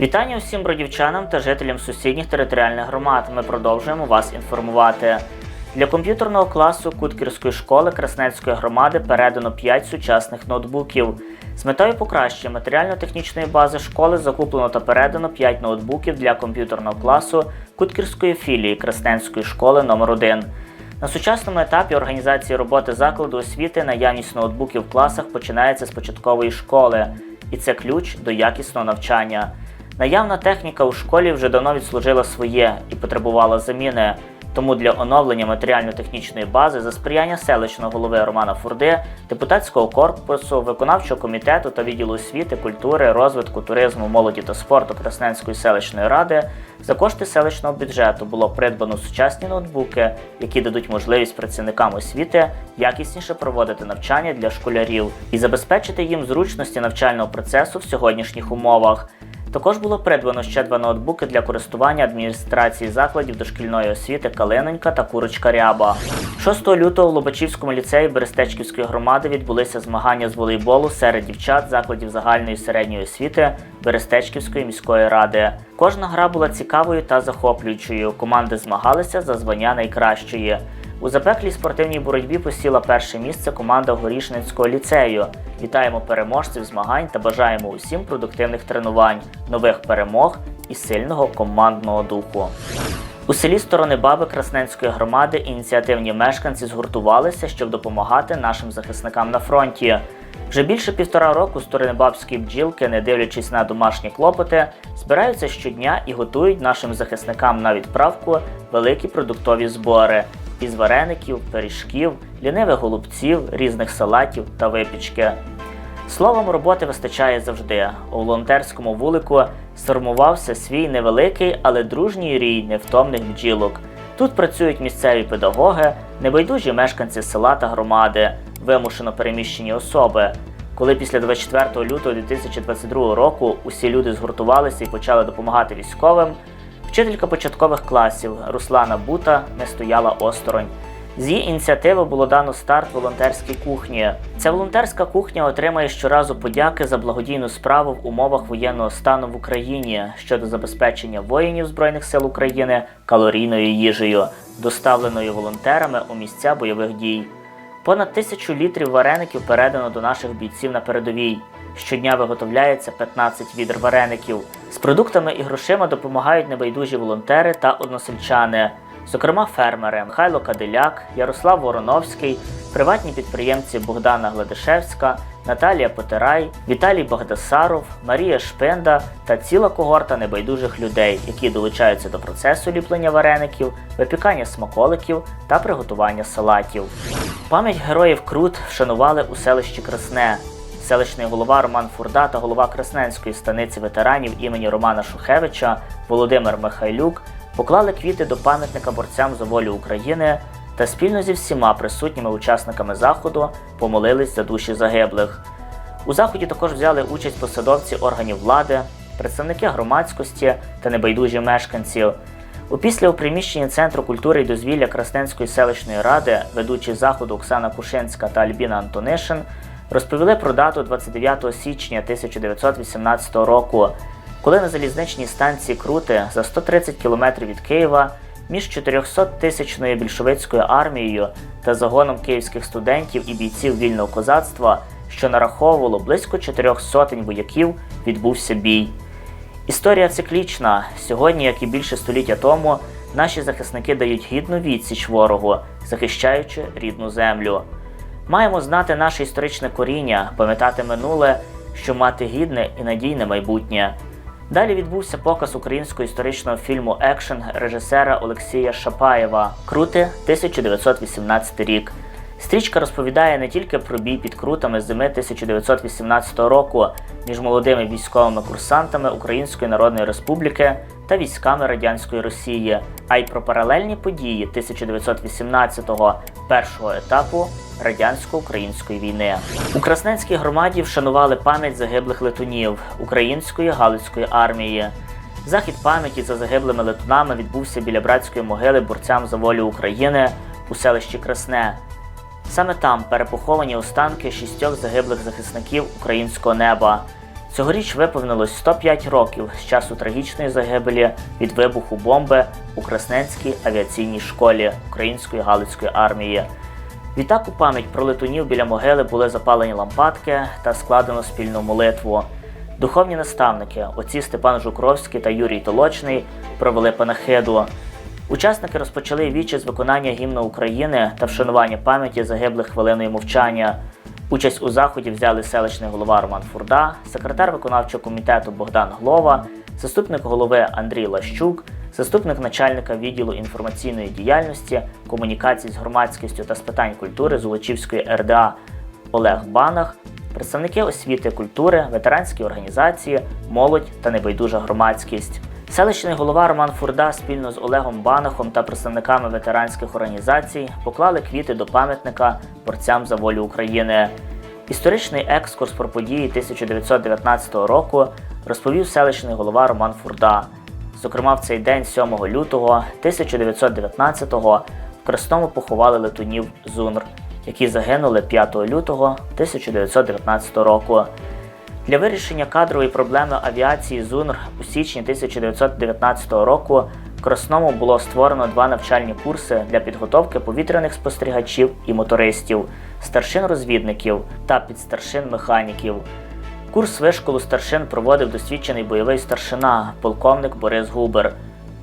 Вітання усім бродівчанам та жителям сусідніх територіальних громад. Ми продовжуємо вас інформувати. Для комп'ютерного класу Куткірської школи Красненської громади передано 5 сучасних ноутбуків. З метою покращення матеріально-технічної бази школи закуплено та передано 5 ноутбуків для комп'ютерного класу Куткірської філії Красненської школи номер 1 На сучасному етапі організації роботи закладу освіти наявність ноутбуків в класах починається з початкової школи, і це ключ до якісного навчання. Наявна техніка у школі вже давно відслужила своє і потребувала заміни. Тому для оновлення матеріально-технічної бази за сприяння селищного голови Романа Фурди, депутатського корпусу, виконавчого комітету та відділу освіти, культури, розвитку, туризму, молоді та спорту Красненської селищної ради за кошти селищного бюджету було придбано сучасні ноутбуки, які дадуть можливість працівникам освіти якісніше проводити навчання для школярів і забезпечити їм зручності навчального процесу в сьогоднішніх умовах. Також було придбано ще два ноутбуки для користування адміністрації закладів дошкільної освіти Калиненька та Курочка Ряба. 6 лютого в Лобачівському ліцеї Берестечківської громади відбулися змагання з волейболу серед дівчат закладів загальної середньої освіти Берестечківської міської ради. Кожна гра була цікавою та захоплюючою. Команди змагалися за звання найкращої. У запеклій спортивній боротьбі посіла перше місце команда Горішницького ліцею. Вітаємо переможців змагань та бажаємо усім продуктивних тренувань, нових перемог і сильного командного духу. У селі Сторони Баби Красненської громади ініціативні мешканці згуртувалися, щоб допомагати нашим захисникам на фронті. Вже більше півтора року сторонебабські бджілки, не дивлячись на домашні клопоти, збираються щодня і готують нашим захисникам на відправку великі продуктові збори із вареників, пиріжків, лінивих голубців, різних салатів та випічки. Словом, роботи вистачає завжди. У волонтерському вулику сформувався свій невеликий, але дружній рій невтомних бджілок. Тут працюють місцеві педагоги, небайдужі мешканці села та громади, вимушено переміщені особи. Коли після 24 лютого 2022 року усі люди згуртувалися і почали допомагати військовим, вчителька початкових класів Руслана Бута не стояла осторонь. З її ініціативи було дано старт волонтерській кухні. Ця волонтерська кухня отримає щоразу подяки за благодійну справу в умовах воєнного стану в Україні щодо забезпечення воїнів Збройних сил України калорійною їжею, доставленою волонтерами у місця бойових дій. Понад тисячу літрів вареників передано до наших бійців на передовій. Щодня виготовляється 15 відер вареників. З продуктами і грошима допомагають небайдужі волонтери та односельчани, зокрема фермери Михайло Кадиляк, Ярослав Вороновський, приватні підприємці Богдана Гладишевська, Наталія Потирай, Віталій Багдасаров, Марія Шпенда та ціла когорта небайдужих людей, які долучаються до процесу ліплення вареників, випікання смаколиків та приготування салатів. Пам'ять героїв Крут вшанували у селищі Красне. Селищний голова Роман Фурда та голова Красненської станиці ветеранів імені Романа Шухевича Володимир Михайлюк поклали квіти до пам'ятника борцям за волю України та спільно зі всіма присутніми учасниками заходу помолились за душі загиблих. У заході також взяли участь посадовці органів влади, представники громадськості та небайдужі мешканців. Опісля у приміщенні Центру культури і дозвілля Красненської селищної ради, ведучі заходу Оксана Кушинська та Альбіна Антонишин, розповіли про дату 29 січня 1918 року, коли на залізничній станції Крути за 130 кілометрів від Києва між 400-тисячною більшовицькою армією та загоном київських студентів і бійців вільного козацтва, що нараховувало близько чотирьох сотень вояків, відбувся бій. Історія циклічна. Сьогодні, як і більше століття тому, наші захисники дають гідну відсіч ворогу, захищаючи рідну землю. Маємо знати наше історичне коріння, пам'ятати минуле, що мати гідне і надійне майбутнє. Далі відбувся показ українського історичного фільму Екшен режисера Олексія Шапаєва Крути 1918 рік. Стрічка розповідає не тільки про бій під крутами зими 1918 року між молодими військовими курсантами Української Народної Республіки та військами радянської Росії, а й про паралельні події 1918-го першого етапу радянсько-української війни. У Красненській громаді вшанували пам'ять загиблих летунів Української Галицької армії. Захід пам'яті за загиблими летунами відбувся біля братської могили борцям за волю України у селищі Красне. Саме там перепоховані останки шістьох загиблих захисників українського неба. Цьогоріч виповнилось 105 років з часу трагічної загибелі від вибуху бомби у Красненській авіаційній школі Української Галицької армії. Відтак у пам'ять про летунів біля могили були запалені лампадки та складено спільну молитву. Духовні наставники, отці Степан Жукровський та Юрій Толочний, провели панахиду. Учасники розпочали вічі з виконання гімну України та вшанування пам'яті загиблих хвилиною мовчання. Участь у заході взяли селищний голова Роман Фурда, секретар виконавчого комітету Богдан Глова, заступник голови Андрій Лащук, заступник начальника відділу інформаційної діяльності, комунікацій з громадськістю та з питань культури Золочівської РДА Олег Банах, представники освіти, культури, ветеранські організації, молодь та небайдужа громадськість. Селищний голова Роман Фурда спільно з Олегом Банахом та представниками ветеранських організацій поклали квіти до пам'ятника борцям за волю України. Історичний екскурс про події 1919 року розповів селищний голова Роман Фурда. Зокрема, в цей день, 7 лютого 1919-го, в Красному поховали летунів Зунр, які загинули 5 лютого 1919 року. Для вирішення кадрової проблеми авіації ЗУНР у січні 1919 року в Красному було створено два навчальні курси для підготовки повітряних спостерігачів і мотористів, старшин-розвідників та підстаршин-механіків. Курс вишколу старшин проводив досвідчений бойовий старшина, полковник Борис Губер.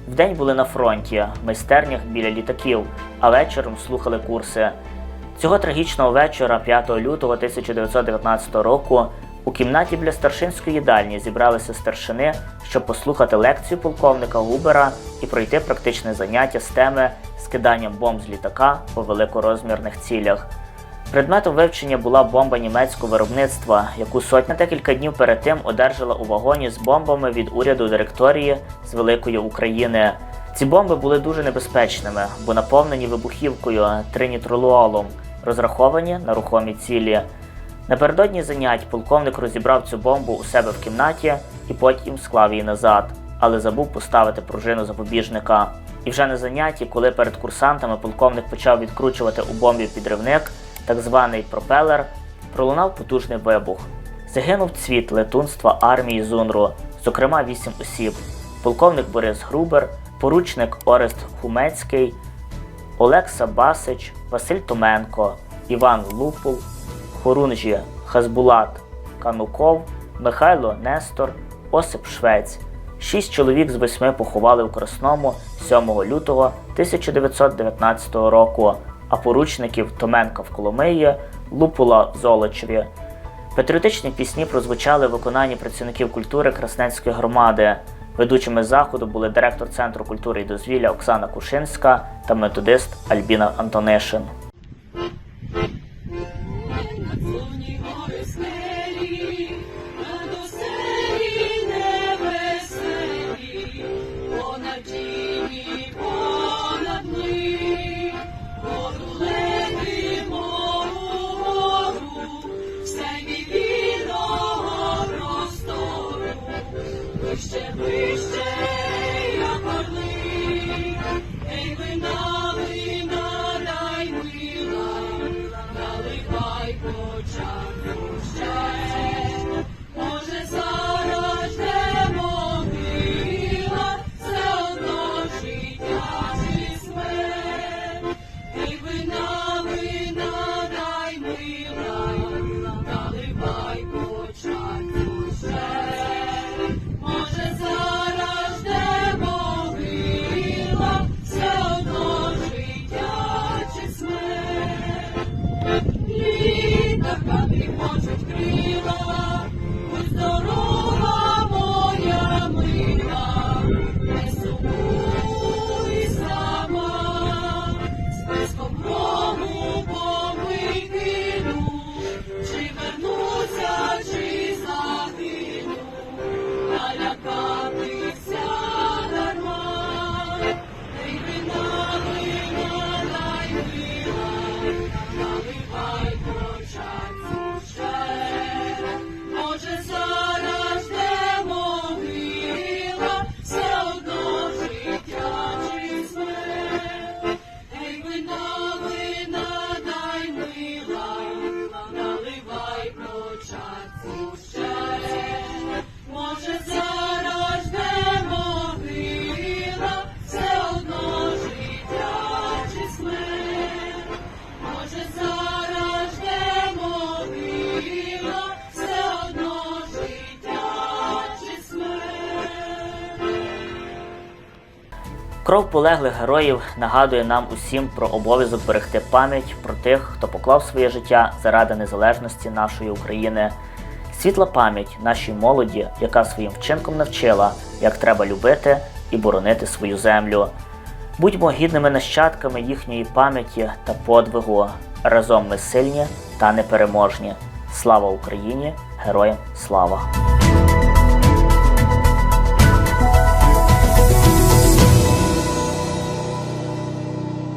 Вдень були на фронті, в майстернях біля літаків, а вечором слухали курси. Цього трагічного вечора, 5 лютого 1919 року, у кімнаті біля старшинської їдальні зібралися старшини, щоб послухати лекцію полковника Губера і пройти практичне заняття з теми скиданням бомб з літака по великорозмірних цілях. Предметом вивчення була бомба німецького виробництва, яку сотня декілька днів перед тим одержала у вагоні з бомбами від уряду директорії з Великої України. Ці бомби були дуже небезпечними, бо наповнені вибухівкою тринітролуолом, розраховані на рухомі цілі. Напередодні занять полковник розібрав цю бомбу у себе в кімнаті і потім склав її назад, але забув поставити пружину запобіжника. І вже на занятті, коли перед курсантами полковник почав відкручувати у бомбі підривник, так званий пропелер, пролунав потужний вибух. Загинув цвіт летунства армії Зунру, зокрема вісім осіб: полковник Борис Грубер, поручник Орест Хумецький, Олекса Басич, Василь Томенко, Іван Лупул, Хорунжі Хазбулат Кануков, Михайло Нестор, Осип Швець. Шість чоловік з восьми поховали у Красному 7 лютого 1919 року, а поручників Томенка в Коломиї, Лупула в Золочеві. Патріотичні пісні прозвучали в виконанні працівників культури Красненської громади. Ведучими заходу були директор Центру культури і дозвілля Оксана Кушинська та методист Альбіна Антонишин. Кров полеглих героїв нагадує нам усім про обов'язок берегти пам'ять про тих, хто поклав своє життя заради незалежності нашої України. Світла пам'ять нашій молоді, яка своїм вчинком навчила, як треба любити і боронити свою землю. Будьмо гідними нащадками їхньої пам'яті та подвигу. Разом ми сильні та непереможні. Слава Україні! Героям слава!